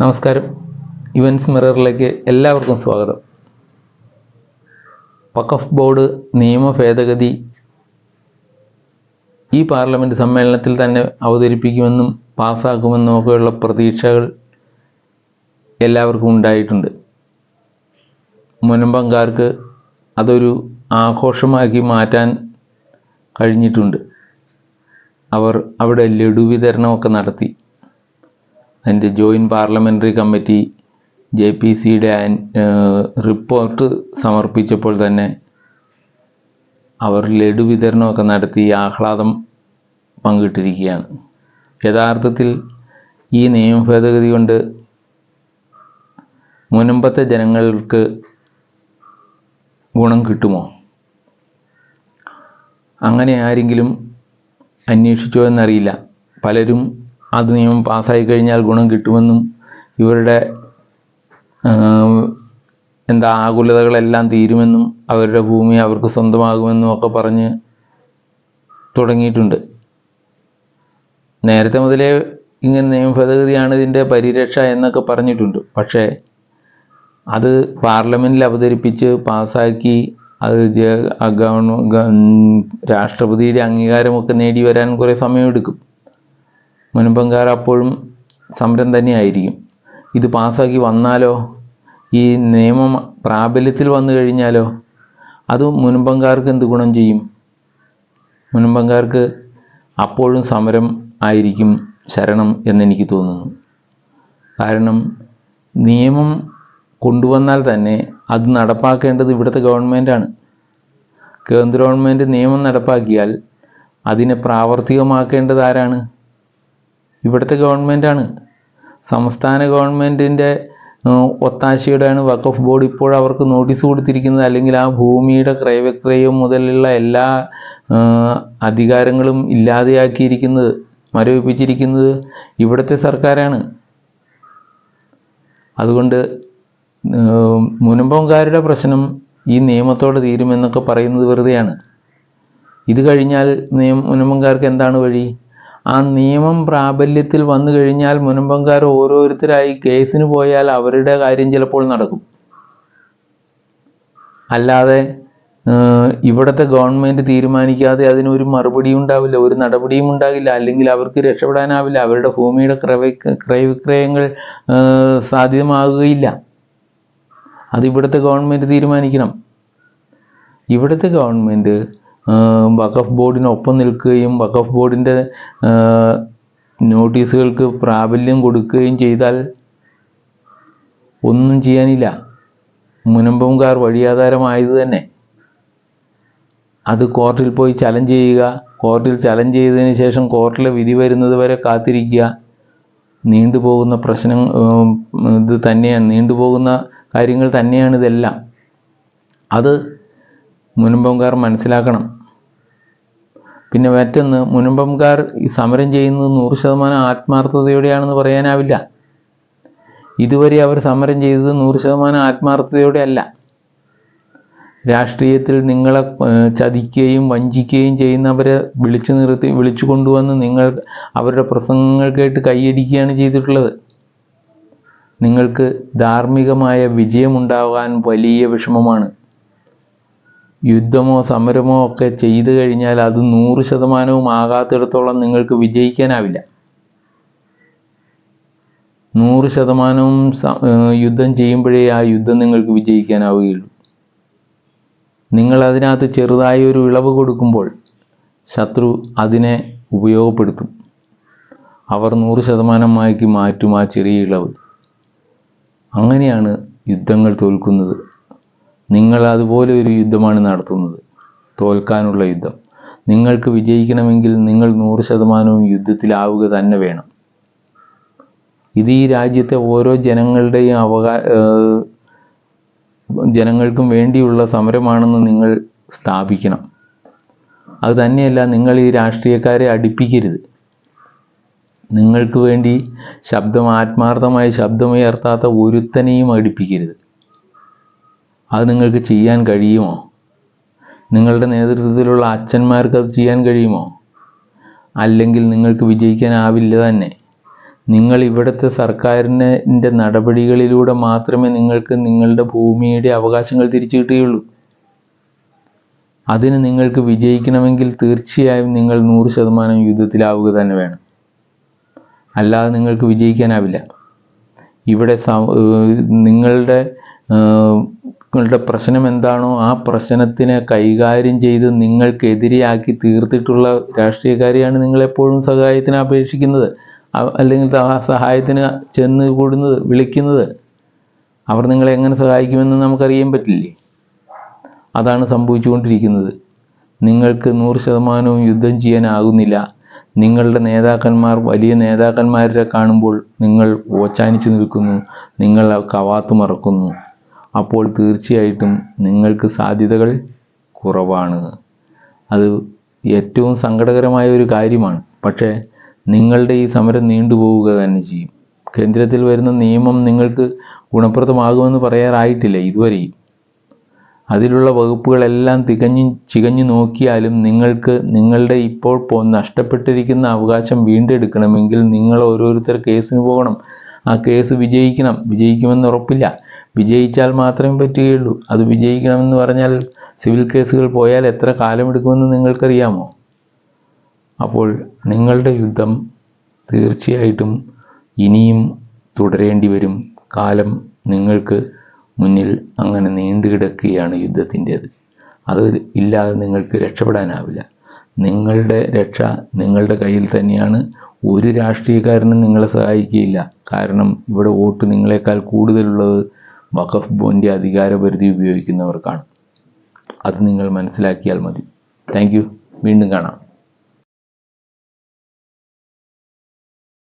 നമസ്കാരം. ഇവൻസ് മിററിലേക്ക് എല്ലാവർക്കും സ്വാഗതം. വഖഫ് ബോർഡ് നിയമ ഭേദഗതി ഈ പാർലമെന്റ് സമ്മേളനത്തിൽ തന്നെ അവതരിപ്പിക്കുമെന്നും പാസ്സാക്കുമെന്നും ഒക്കെയുള്ള പ്രതീക്ഷകൾ എല്ലാവർക്കും ഉണ്ടായിട്ടുണ്ട്. മുനമ്പങ്കാർക്ക് അതൊരു ആഘോഷമാക്കി മാറ്റാൻ കഴിഞ്ഞിട്ടുണ്ട്. അവർ അവിടെ ലഡു വിതരണമൊക്കെ നടത്തി. അതിന്റെ joint parliamentary committee J P സിയുടെ റിപ്പോർട്ട് സമർപ്പിച്ചപ്പോൾ തന്നെ അവർ ലഡു വിതരണമൊക്കെ നടത്തി ആഹ്ലാദം പങ്കിട്ടിരിക്കുകയാണ്. യഥാർത്ഥത്തിൽ ഈ നിയമ ഭേദഗതി കൊണ്ട് മുൻപത്തെ ജനങ്ങൾക്ക് ഗുണം കിട്ടുമോ? അങ്ങനെ ആരെങ്കിലും അന്വേഷിച്ചോ എന്നറിയില്ല. പലരും അത് നിയമം പാസ്സായി കഴിഞ്ഞാൽ ഗുണം കിട്ടുമെന്നും ഇവരുടെ എന്താ ആകുലതകളെല്ലാം തീരുമെന്നും അവരുടെ ഭൂമി അവർക്ക് സ്വന്തമാകുമെന്നും ഒക്കെ പറഞ്ഞ് തുടങ്ങിയിട്ടുണ്ട്. നേരത്തെ മുതലേ ഇങ്ങനെ നിയമ ഭേദഗതിയാണ് ഇതിന്റെ പരിരക്ഷ എന്നൊക്കെ പറഞ്ഞിട്ടുണ്ട്. പക്ഷേ അത് പാർലമെന്റിൽ അവതരിപ്പിച്ച് പാസ്സാക്കി അത് ഗവൺ രാഷ്ട്രപതിയുടെ അംഗീകാരമൊക്കെ നേടി വരാൻ കുറേ സമയമെടുക്കും. മുൻപങ്കാർ അപ്പോഴും സമരം തന്നെയായിരിക്കും. ഇത് പാസ്സാക്കി വന്നാലോ? ഈ നിയമം പ്രാബല്യത്തിൽ വന്നു കഴിഞ്ഞാലോ? അത് മുൻപങ്കാർക്ക് എന്ത് ഗുണം ചെയ്യും? മുൻപങ്കാർക്ക് അപ്പോഴും സമരം ആയിരിക്കും ശരണം എന്നെനിക്ക് തോന്നുന്നു. കാരണം നിയമം കൊണ്ടുവന്നാൽ തന്നെ അത് നടപ്പാക്കേണ്ടത് ഇവിടുത്തെ ഗവൺമെന്റാണ് കേന്ദ്ര ഗവൺമെന്റ് നിയമം നടപ്പാക്കിയാൽ അതിനെ പ്രാവർത്തികമാക്കേണ്ടത് ആരാണ്? ഇവിടുത്തെ ഗവൺമെന്റാണ് സംസ്ഥാന ഗവൺമെന്റിന്റെ ഒത്താശയുടെയാണ് വഖഫ് ബോർഡ് ഇപ്പോൾ അവർക്ക് നോട്ടീസ് കൊടുത്തിരിക്കുന്നത്. അല്ലെങ്കിൽ ആ ഭൂമിയുടെ ക്രയവിക്രയം മുതലുള്ള എല്ലാ അധികാരങ്ങളും ഇല്ലാതെയാക്കിയിരിക്കുന്നത് മരവിപ്പിച്ചിരിക്കുന്നത് ഇവിടുത്തെ സർക്കാരാണ്. അതുകൊണ്ട് മുനമ്പംകാരുടെ പ്രശ്നം ഈ നിയമത്തോടെ തീരുമെന്നൊക്കെ പറയുന്നത് വെറുതെയാണ്. ഇത് കഴിഞ്ഞാൽ നിയമ മുനമ്പംകാർക്ക് എന്താണ് വഴി? ആ നിയമം പ്രാബല്യത്തിൽ വന്നു കഴിഞ്ഞാൽ മുനമ്പങ്കാർ ഓരോരുത്തരായി കേസിന് പോയാൽ അവരുടെ കാര്യം ചിലപ്പോൾ നടക്കും. അല്ലാതെ ഇവിടുത്തെ ഗവൺമെന്റ് തീരുമാനിക്കാതെ അതിനൊരു മറുപടിയും ഉണ്ടാവില്ല ഒരു നടപടിയും ഉണ്ടാകില്ല അല്ലെങ്കിൽ അവർക്ക് രക്ഷപ്പെടാനാവില്ല അവരുടെ ഭൂമിയുടെ ക്രയ ക്രയവിക്രയങ്ങൾ സാധ്യമാകുകയില്ല. അത് ഇവിടുത്തെ ഗവൺമെന്റ് തീരുമാനിക്കണം. ഇവിടുത്തെ ഗവൺമെന്റ് വഖഫ് ബോർഡിനൊപ്പം നിൽക്കുകയും വഖഫ് ബോർഡിന്റെ നോട്ടീസുകൾക്ക് പ്രാബല്യം കൊടുക്കുകയും ചെയ്താൽ ഒന്നും ചെയ്യാനില്ല. മുനമ്പംകാർ വഴിയാധാരമായത് തന്നെ. അത് കോർട്ടിൽ പോയി ചലഞ്ച് ചെയ്യുക കോർട്ടിൽ ചലഞ്ച് ചെയ്തതിന് ശേഷം കോർട്ടിലെ വിധി വരുന്നത് വരെ കാത്തിരിക്കുക. നീണ്ടുപോകുന്ന പ്രശ്നം ഇത് തന്നെയാണ് നീണ്ടുപോകുന്ന കാര്യങ്ങൾ തന്നെയാണ് ഇതെല്ലാം. അത് മുനമ്പംകാർ മനസ്സിലാക്കണം. പിന്നെ മറ്റൊന്ന് മുനമ്പംകാർ ഈ സമരം ചെയ്യുന്നത് നൂറ് ശതമാനം ആത്മാർത്ഥതയോടെയാണെന്ന് പറയാനാവില്ല. ഇതുവരെ അവർ സമരം ചെയ്തത് നൂറ് ശതമാനം ആത്മാർത്ഥതയോടെ അല്ല. രാഷ്ട്രീയത്തിൽ നിങ്ങളെ ചതിക്കുകയും വഞ്ചിക്കുകയും ചെയ്യുന്നവരെ വിളിച്ചു നിർത്തി വിളിച്ചു കൊണ്ടുവന്ന് നിങ്ങൾ അവരുടെ പ്രസംഗങ്ങൾ കേട്ട് കൈയടിക്കുകയാണ് ചെയ്തിട്ടുള്ളത്. നിങ്ങൾക്ക് ധാർമ്മികമായ വിജയമുണ്ടാകാൻ വലിയ വിഷമമാണ്. യുദ്ധമോ സമരമോ ഒക്കെ ചെയ്തു കഴിഞ്ഞാൽ അത് നൂറ് ശതമാനവും ആകാത്തിടത്തോളം നിങ്ങൾക്ക് വിജയിക്കാനാവില്ല. നൂറ് ശതമാനവും യുദ്ധം ചെയ്യുമ്പോഴേ ആ യുദ്ധം നിങ്ങൾക്ക് വിജയിക്കാനാവുകയുള്ളൂ. നിങ്ങൾ അതിനകത്ത് ചെറുതായി ഒരു ഇളവ് കൊടുക്കുമ്പോൾ ശത്രു അതിനെ ഉപയോഗപ്പെടുത്തും. അവർ നൂറ് ശതമാനമാക്കി മാറ്റും ആ ചെറിയ ഇളവ്. അങ്ങനെയാണ് യുദ്ധങ്ങൾ തോൽക്കുന്നത്. നിങ്ങൾ അതുപോലെ ഒരു യുദ്ധമാണ് നടത്തുന്നത്. തോൽക്കാനുള്ള യുദ്ധം. നിങ്ങൾക്ക് വിജയിക്കണമെങ്കിൽ നിങ്ങൾ നൂറ് ശതമാനവും യുദ്ധത്തിലാവുക തന്നെ വേണം. ഇത് ഈ രാജ്യത്തെ ഓരോ ജനങ്ങളുടെയും അവകാ ജനങ്ങൾക്കും വേണ്ടിയുള്ള സമരമാണെന്ന് നിങ്ങൾ സ്ഥാപിക്കണം. അത് തന്നെയല്ല നിങ്ങൾ ഈ രാഷ്ട്രീയക്കാരെ അടുപ്പിക്കരുത്. നിങ്ങൾക്ക് വേണ്ടി ശബ്ദം ആത്മാർത്ഥമായി ശബ്ദമുയർത്താത്ത ഒരുത്തനെയും അടുപ്പിക്കരുത്. അത് നിങ്ങൾക്ക് ചെയ്യാൻ കഴിയുമോ? നിങ്ങളുടെ നേതൃത്വത്തിലുള്ള അച്ഛന്മാർക്ക് അത് ചെയ്യാൻ കഴിയുമോ? അല്ലെങ്കിൽ നിങ്ങൾക്ക് വിജയിക്കാനാവില്ല തന്നെ. നിങ്ങൾ ഇവിടുത്തെ സർക്കാരിന്റെ നടപടികളിലൂടെ മാത്രമേ നിങ്ങൾക്ക് നിങ്ങളുടെ ഭൂമിയുടെ അവകാശങ്ങൾ തിരിച്ചു കിട്ടുകയുള്ളൂ. അതിന് നിങ്ങൾക്ക് വിജയിക്കണമെങ്കിൽ തീർച്ചയായും നിങ്ങൾ നൂറ് ശതമാനം യുദ്ധത്തിലാവുക തന്നെ വേണം. അല്ലാതെ നിങ്ങൾക്ക് വിജയിക്കാനാവില്ല. ഇവിടെ നിങ്ങളുടെ നിങ്ങളുടെ പ്രശ്നം എന്താണോ ആ പ്രശ്നത്തിനെ കൈകാര്യം ചെയ്ത് നിങ്ങൾക്കെതിരെയാക്കി തീർത്തിട്ടുള്ള രാഷ്ട്രീയക്കാരെയാണ് നിങ്ങളെപ്പോഴും സഹായത്തിന് അപേക്ഷിക്കുന്നത്. അല്ലെങ്കിൽ ആ സഹായത്തിന് ചെന്ന് കൂടുന്നത് വിളിക്കുന്നത്. അവർ നിങ്ങളെ എങ്ങനെ സഹായിക്കുമെന്ന് നമുക്കറിയാൻ പറ്റില്ലേ? അതാണ് സംഭവിച്ചുകൊണ്ടിരിക്കുന്നത്. നിങ്ങൾക്ക് നൂറ് ശതമാനവും യുദ്ധം ചെയ്യാനാകുന്നില്ല. നിങ്ങളുടെ നേതാക്കന്മാർ വലിയ നേതാക്കന്മാരെ കാണുമ്പോൾ നിങ്ങൾ ഓച്ചാനിച്ച് നിൽക്കുന്നു. നിങ്ങൾ കവാത്ത് മറക്കുന്നു. അപ്പോൾ തീർച്ചയായിട്ടും നിങ്ങൾക്ക് സാധ്യതകൾ കുറവാണ്. അത് ഏറ്റവും സങ്കടകരമായ ഒരു കാര്യമാണ്. പക്ഷേ നിങ്ങളുടെ ഈ സമരം നീണ്ടുപോവുക തന്നെ ചെയ്യും. കേന്ദ്രത്തിൽ വരുന്ന നിയമം നിങ്ങൾക്ക് ഗുണപ്രദമാകുമെന്ന് പറയാറായിട്ടില്ല ഇതുവരെയും. അതിലുള്ള വകുപ്പുകളെല്ലാം തികഞ്ഞു ചികഞ്ഞു നോക്കിയാലും നിങ്ങൾക്ക് നിങ്ങളുടെ ഇപ്പോൾ പോ നഷ്ടപ്പെട്ടിരിക്കുന്ന അവകാശം വീണ്ടെടുക്കണമെങ്കിൽ നിങ്ങൾ ഓരോരുത്തർ കേസിന് പോകണം. ആ കേസ് വിജയിക്കണം. വിജയിക്കുമെന്ന് ഉറപ്പില്ല. വിജയിച്ചാൽ മാത്രമേ പറ്റുകയുള്ളൂ. അത് വിജയിക്കണമെന്ന് പറഞ്ഞാൽ സിവിൽ കേസുകൾ പോയാൽ എത്ര കാലമെടുക്കുമെന്ന് നിങ്ങൾക്കറിയാമോ? അപ്പോൾ നിങ്ങളുടെ യുദ്ധം തീർച്ചയായിട്ടും ഇനിയും തുടരേണ്ടി വരും. കാലം നിങ്ങൾക്ക് മുന്നിൽ അങ്ങനെ നീണ്ടു കിടക്കുകയാണ് യുദ്ധത്തിന്റേത്. അത് ഇല്ലാതെ നിങ്ങൾക്ക് രക്ഷപ്പെടാനാവില്ല. നിങ്ങളുടെ രക്ഷ നിങ്ങളുടെ കയ്യിൽ തന്നെയാണ്. ഒരു രാഷ്ട്രീയക്കാരനും നിങ്ങളെ സഹായിക്കുകയില്ല. കാരണം ഇവിടെ വോട്ട് നിങ്ങളെക്കാൾ കൂടുതലുള്ളത് വഖഫ് ബോണ്ടിന്റെ അധികാരപരിധി ഉപയോഗിക്കുന്നവർക്കാണ് അത് നിങ്ങൾ മനസ്സിലാക്കിയാൽ മതി. താങ്ക് വീണ്ടും കാണാം.